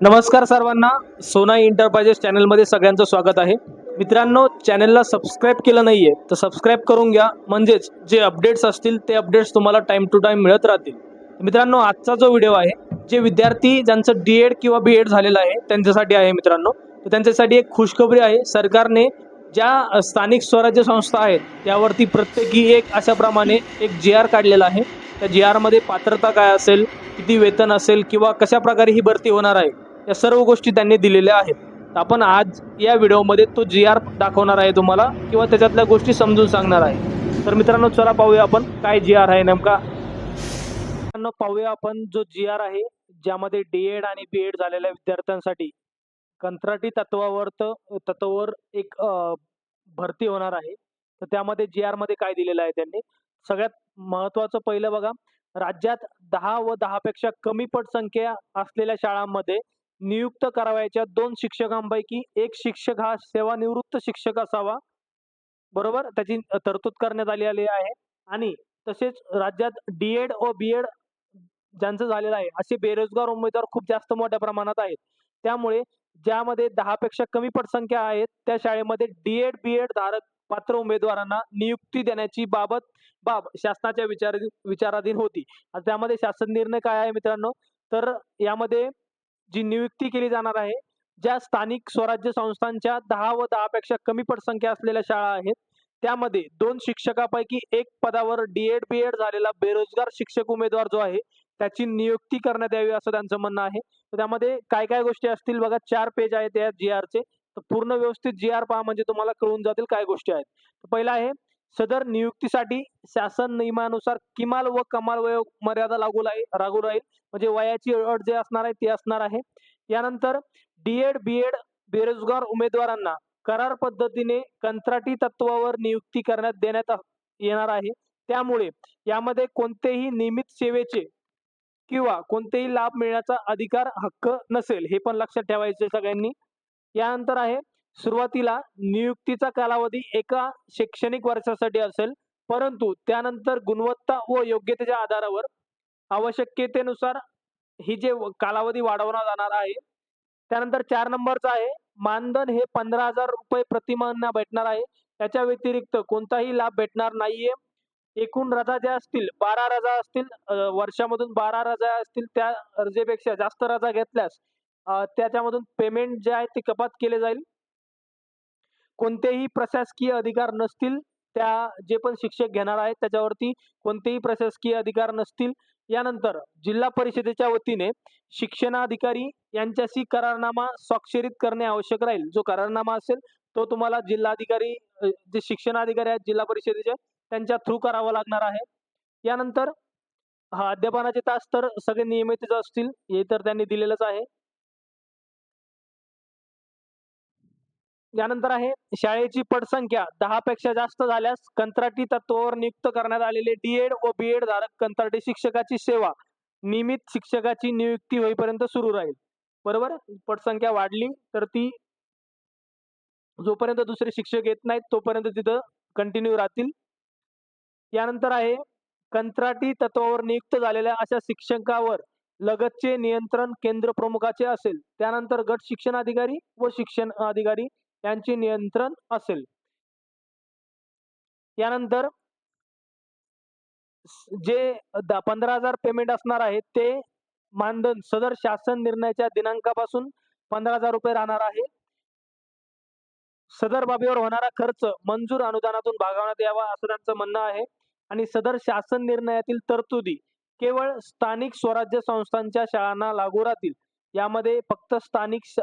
नमस्कार सर्वांना सोना इंटरप्राइजेस चॅनलमध्ये सगळ्यांचं स्वागत आहे. मित्रांनो चॅनलला सबस्क्राईब केलं नाही आहे तर सबस्क्राईब करून घ्या. म्हणजेच जे अपडेट्स असतील ते अपडेट्स तुम्हाला टाईम टू टाईम मिळत राहतील. मित्रांनो आजचा जो व्हिडिओ आहे जे विद्यार्थी ज्यांचं डी एड किंवा बी एड झालेलं आहे त्यांच्यासाठी आहे मित्रांनो. तर त्यांच्यासाठी एक खुशखबरी आहे सरकारने ज्या स्थानिक स्वराज्य संस्था आहेत त्यावरती प्रत्येकी एक अशाप्रमाणे एक जी आर काढलेला आहे. त्या जी आरमध्ये पात्रता काय असेल किती वेतन असेल किंवा कशा प्रकारे ही भरती होणार आहे या सर्व गोष्टी त्यांनी दिलेल्या आहेत. तर आपण आज या व्हिडिओमध्ये तो जी आर दाखवणार आहे तुम्हाला किंवा त्याच्यातल्या गोष्टी समजून सांगणार आहे. तर मित्रांनो चला पाहूया आपण काय जी आर आहे नेमका. मित्रांनो पाहूया आपण जो जी आर आहे ज्यामध्ये डी एड आणि बी एड झालेल्या विद्यार्थ्यांसाठी कंत्राटी तत्वावर तत्वावर एक भरती होणार आहे. तर त्यामध्ये जी आरमध्ये काय दिलेलं आहे त्यांनी? सगळ्यात महत्वाचं पहिलं बघा राज्यात दहा व दहापेक्षा कमी पट संख्या असलेल्या शाळांमध्ये नियुक्त करावयाच्या दोन शिक्षकांपैकी एक शिक्षक हा सेवानिवृत्त शिक्षक असावा. बरोबर? त्याची तरतूद करण्यात आलेली आहे. आणि तसेच राज्यात डी एड व बी एड ज्यांचं झालेलं आहे असे बेरोजगार उमेदवार खूप जास्त मोठ्या प्रमाणात आहेत. त्यामुळे ज्यामध्ये दहापेक्षा कमी पटसंख्या आहेत त्या शाळेमध्ये डी एड बी एड धारक पात्र उमेदवारांना नियुक्ती देण्याची बाबत बाब शासनाच्या विचार विचाराधीन होती. त्यामध्ये शासन निर्णय काय आहे मित्रांनो? तर यामध्ये जी नियुक्ती केली जाणार आहे ज्या स्थानिक स्वराज्य संस्थांच्या दहा व दहापेक्षा कमी पटसंख्या असलेल्या शाळा आहेत त्यामध्ये दोन शिक्षकापैकी एक पदावर डी एड बी एड झालेला बेरोजगार शिक्षक उमेदवार जो आहे त्याची नियुक्ती करण्यात यावी असं त्यांचं म्हणणं आहे. त्यामध्ये काय काय गोष्टी असतील बघा चार पेज आहेत या जी आरचे तर पूर्ण व्यवस्थित जी आर पहा म्हणजे तुम्हाला कळून जातील काय गोष्टी आहेत. पहिलं पहिला आहे सदर नियुक्तीसाठी शासन नियमानुसार किमाल व कमाल वय मर्यादा लागू राहील लागू राहील. म्हणजे वयाची अट जे असणार आहे ती असणार आहे. यानंतर डी एड बी एड बेरोजगार उमेदवारांना करार पद्धतीने कंत्राटी तत्वावर नियुक्ती करण्यात देण्यात येणार आहे. त्यामुळे यामध्ये कोणतेही नियमित सेवेचे किंवा कोणतेही लाभ मिळण्याचा अधिकार हक्क नसेल हे पण लक्षात ठेवायचे सगळ्यांनी. यानंतर आहे सुरुवातीला नियुक्तीचा कालावधी एका शैक्षणिक वर्षासाठी असेल परंतु त्यानंतर गुणवत्ता व योग्यतेच्या आधारावर आवश्यकतेनुसार ही जे कालावधी वाढवला जाणार आहे त्यानंतर चार नंबरचा आहे मानधन हे पंधरा हजार रुपये प्रति महिना भेटणार आहे. त्याच्या व्यतिरिक्त कोणताही लाभ भेटणार नाहीये. एकूण रजा ज्या असतील बारा रजा असतील वर्षामधून बारा रजा असतील त्या रजेपेक्षा जास्त रजा घेतल्यास त्याच्यामधून पेमेंट जे आहे ते कपात केले जाईल. कोणतेही प्रशासकीय अधिकार नसतील त्या जे पण शिक्षक घेणार आहेत त्याच्यावरती कोणतेही प्रशासकीय अधिकार नसतील. यानंतर जिल्हा परिषदेच्या वतीने शिक्षणाधिकारी यांच्याशी करारनामा स्वाक्षरित करणे आवश्यक राहील. जो करारनामा असेल तो तुम्हाला जिल्हाधिकारी जे शिक्षणाधिकारी आहेत जिल्हा परिषदेचे त्यांच्या थ्रू करावा लागणार आहे. यानंतर हा अध्यापनाचे तास तर सगळे नियमितच असतील हे तर त्यांनी दिलेलंच आहे. यानंतर आहे शाळेची पटसंख्या दहा पेक्षा जास्त झाल्यास कंत्राटी तत्वावर नियुक्त करण्यात आलेले डीएड व बी एड धारक कंत्राटी शिक्षकाची सेवा नियमित शिक्षकाची नियुक्ती होईपर्यंत सुरू राहील. बरोबर? पटसंख्या वाढली तर ती जोपर्यंत दुसरे शिक्षक येत नाहीत तोपर्यंत तिथं कंटिन्यू राहतील. यानंतर आहे कंत्राटी तत्वावर नियुक्त झालेल्या अशा शिक्षकावर लगतचे नियंत्रण केंद्र प्रमुखाचे असेल. त्यानंतर गट शिक्षण अधिकारी व शिक्षण अधिकारी यांचे नियंत्रण असेल. यानंतर जे पंधरा हजार पेमेंट असणार आहे ते मानधन सदर शासन निर्णयाच्या दिनांकापासून पंधरा हजार रुपये राहणार आहे. सदर बाबीवर होणारा खर्च मंजूर अनुदानातून भागवण्यात यावा असं त्यांचं म्हणणं आहे. आणि सदर शासन निर्णयातील तरतुदी केवळ स्थानिक स्वराज्य संस्थांच्या शाळांना लागू राहतील. यामध्ये फक्त स्थानिक शा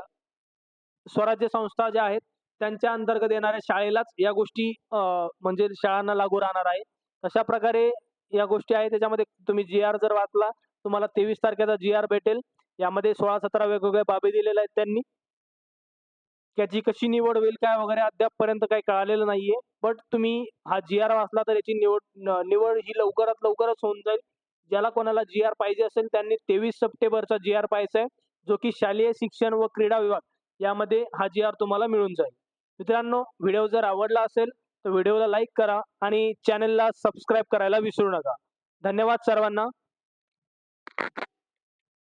स्वराज्य संस्था ज्या आहेत त्यांच्या अंतर्गत येणाऱ्या शाळेलाच या गोष्टी अं, म्हणजे शाळांना लागू राहणार आहे. अशा प्रकारे या गोष्टी आहेत. त्याच्यामध्ये तुम्ही जी आर जर वाचला तुम्हाला तेवीस तारखेचा जी आर भेटेल. यामध्ये सोळा सतरा वेगवेगळ्या बाबी दिलेल्या आहेत त्यांनी. त्याची कशी निवड होईल काय वगैरे अद्याप पर्यंत काही कळालेलं नाहीये. बट तुम्ही हा जी आर वाचला तर याची निवड निवड ही लवकरात लवकरच होऊन जाईल. ज्याला कोणाला जी आर पाहिजे असेल त्यांनी तेवीस सप्टेंबरचा जी आर पाहायचा आहे जो की शालेय शिक्षण व क्रीडा विभाग यामध्ये हा जी आर तुम्हाला मिळून जाईल. मित्रांनो व्हिडिओ जर आवडला असेल तर व्हिडिओला लाईक करा आणि चॅनलला सबस्क्राईब करायला विसरू नका. धन्यवाद सर्वांना.